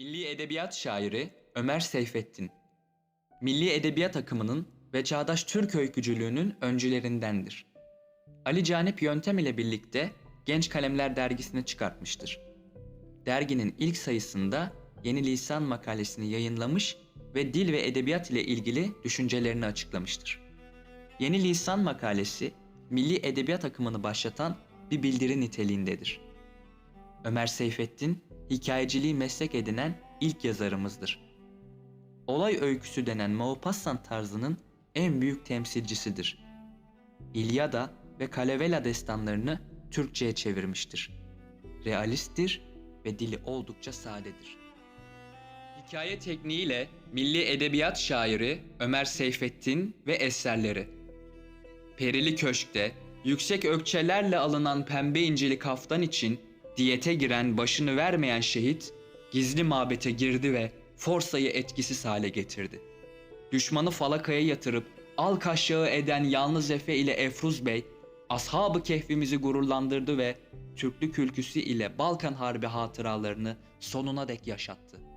Milli edebiyat şairi Ömer Seyfettin. Milli edebiyat akımının ve çağdaş Türk öykücülüğünün öncülerindendir. Ali Canip Yöntem ile birlikte Genç Kalemler dergisini çıkartmıştır. Derginin ilk sayısında Yeni Lisan makalesini yayınlamış ve dil ve edebiyat ile ilgili düşüncelerini açıklamıştır. Yeni Lisan makalesi, milli edebiyat akımını başlatan bir bildiri niteliğindedir. Ömer Seyfettin, hikayeciliği meslek edinen ilk yazarımızdır. Olay öyküsü denen Maupassant tarzının en büyük temsilcisidir. İlyada ve Kalevala destanlarını Türkçe'ye çevirmiştir. Realisttir ve dili oldukça sadedir. Hikaye tekniğiyle milli edebiyat şairi Ömer Seyfettin ve eserleri. Perili Köşk'te yüksek ökçelerle alınan pembe incili kaftan için diyete giren başını vermeyen şehit gizli mabete girdi ve Forsa'yı etkisiz hale getirdi. Düşmanı falakaya yatırıp al kaşığı eden yalnız Efe ile Efruz Bey ashabı kehfimizi gururlandırdı ve Türklük ülküsü ile Balkan Harbi hatıralarını sonuna dek yaşattı.